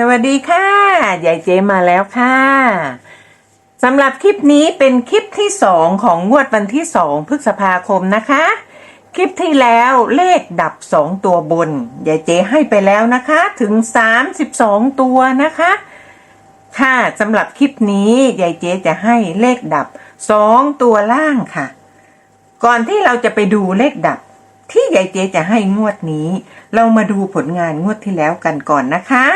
สวัสดีค่ะยายเจมาแล้วค่ะสำหรับคลิปนี้เป็นคลิปที่สองของงวดวันที่สองพฤษภาคมนะคะ คลิปที่แล้วเลขดับสองตัวบนยายเจให้ไปแล้วนะคะถึงสามสิบสองตัวนะคะ ค่ะสำหรับคลิปนี้ยายเจจะให้เลขดับสองตัวล่างค่ะ ก่อนที่เราจะไปดูเลขดับที่ยายเจจะให้งวดนี้ เรามาดูผลงานงวดที่แล้วกันก่อนนะคะ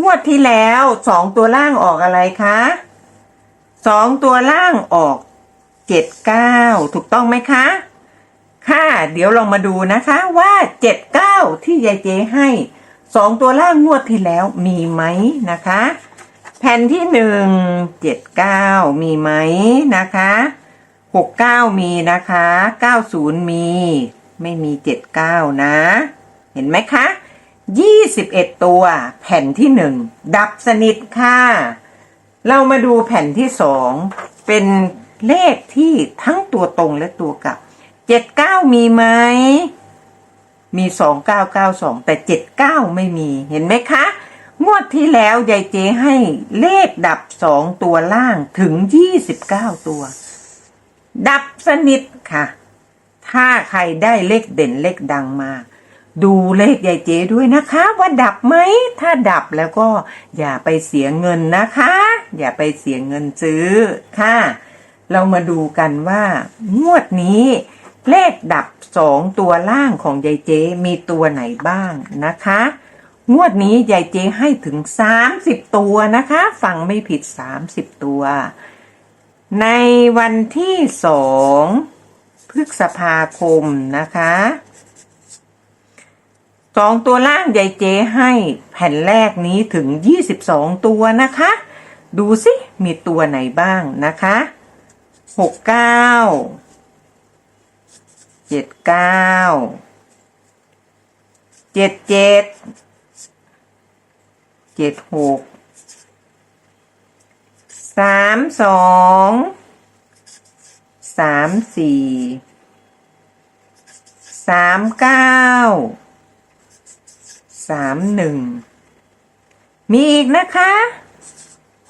งวดที่แล้วสองตัวล่างออกอะไรคะสองตัวล่างออกเจ็ดเก้าถูกต้องไหมคะ ค่ะ เดี๋ยวลองมาดูนะคะว่าเจ็ดเก้าที่ยายเจให้สองตัวล่างงวดที่แล้วมีไหมนะคะ แผ่นที่หนึ่งเจ็ดเก้ามีไหมนะคะหกเก้ามีนะคะเก้าศูนย์มี ไม่มีเจ็ดเก้านะ เห็นไหมคะ ยี่สิบเอ็ดตัว แผ่นที่หนึ่งดับสนิทค่ะ เรามาดูแผ่นที่สองเป็นเลขที่ทั้งตัวตรงและตัวกลับเจ็ดเก้ามีไหมมีสองเก้าเก้าสองแต่เจ็ดเก้าไม่มีเห็นไหมคะ งวดที่แล้วยายเจให้เลขดับสองตัวล่างถึงยี่สิบเก้าตัว ดับสนิทค่ะ ถ้าใครได้เลขเด่นเลขดังมา ดูเลขยายเจด้วยนะคะ ว่าดับไหม ถ้าดับแล้วก็อย่าไปเสียเงินนะคะ อย่าไปเสียเงินซื้อค่ะ เรามาดูกันว่างวดนี้ เลขดับสองตัวล่างของยายเจมีตัวไหนบ้างนะคะ งวดนี้ยายเจให้ถึงสามสิบตัวนะคะ ฟังไม่ผิดสามสิบตัว ในวันที่สองพฤษภาคมนะคะ สองตัวล่างยายเจให้แผ่นแรกนี้ถึงยี่สิบสองตัวนะคะ ดูสิมีตัวไหนบ้างนะคะหกเก้าเจ็ดเก้าเจ็ดเจ็ดเจ็ดหก สามหนึ่งมีอีกนะคะ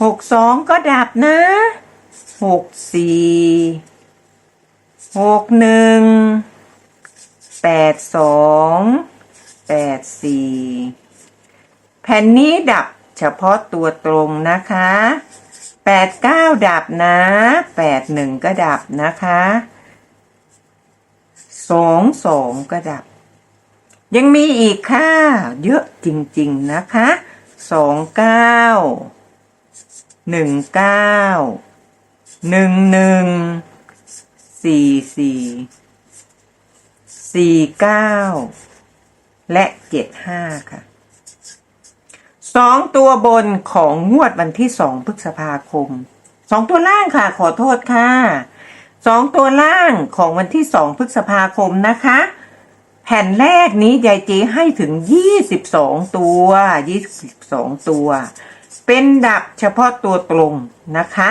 หกสองก็ดับนะหกสี่หกหนึ่งแปดสองแปดสี่แผ่นนี้ดับเฉพาะตัวตรงนะคะแปดเก้าดับนะแปดหนึ่งก็ดับนะคะสองสองก็ดับ ยังมีอีกค่ะ เยอะจริงๆนะคะสองเก้าหนึ่งเก้าหนึ่งหนึ่งสี่สี่สี่เก้าและเจ็ดห้าค่ะสองตัวบนของงวดวันที่สองพฤษภาคมสองตัวล่างค่ะ ขอโทษค่ะสองตัวล่างของวันที่สองพฤษภาคมนะคะ แผ่นแรกนี้ยายเจให้ถึงยี่สิบสองตัวยี่สิบสองตัว เป็นดับเฉพาะตัวตรงนะคะ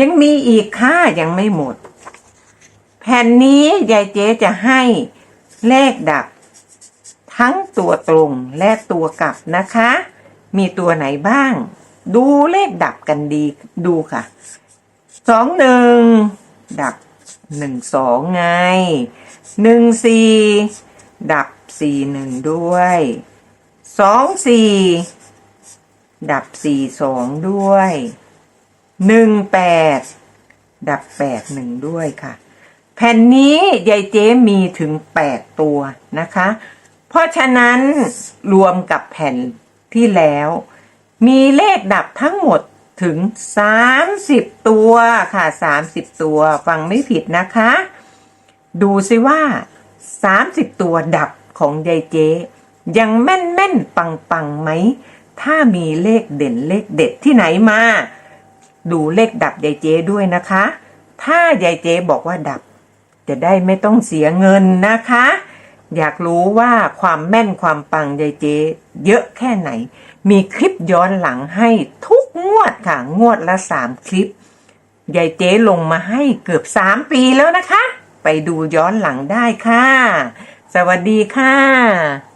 ยังมีอีกค่ายังไม่หมด แผ่นนี้ยายเจจะให้เลขดับ ทั้งตัวตรงและตัวกลับนะคะ มีตัวไหนบ้าง ดูเลขดับกันดีดูค่ะสองหนึ่งดับหนึ่งสองไงหนึ่งสี่ ดับสี่หนึ่งด้วยสองสี่ดับสี่สองด้วยหนึ่งแปดดับแปดหนึ่งด้วยค่ะ แผ่นนี้ยายเจ๊มีถึงแปดตัวนะคะ เพราะฉะนั้นรวมกับแผ่นที่แล้ว มีเลขดับทั้งหมดถึงสามิบตัวค่ะสามิบตัว ฟังไม่ผิดนะคะ ดูสิว่า สามสิบตัวดับของยายเจ๊ยังแม่นแม่นปังปังไหม ถ้ามีเลขเด่นเลขเด็ดที่ไหนมา ดูเลขดับยายเจ๊ด้วยนะคะ ถ้ายายเจ๊บอกว่าดับ จะได้ไม่ต้องเสียเงินนะคะ อยากรู้ว่าความแม่นความปังยายเจ๊เยอะแค่ไหน มีคลิปย้อนหลังให้ทุกงวดค่ะ งวดละสามคลิปยายเจ๊ลงมาให้เกือบสามปีแล้วนะคะ ไปดูย้อนหลังได้ค่ะ สวัสดีค่ะ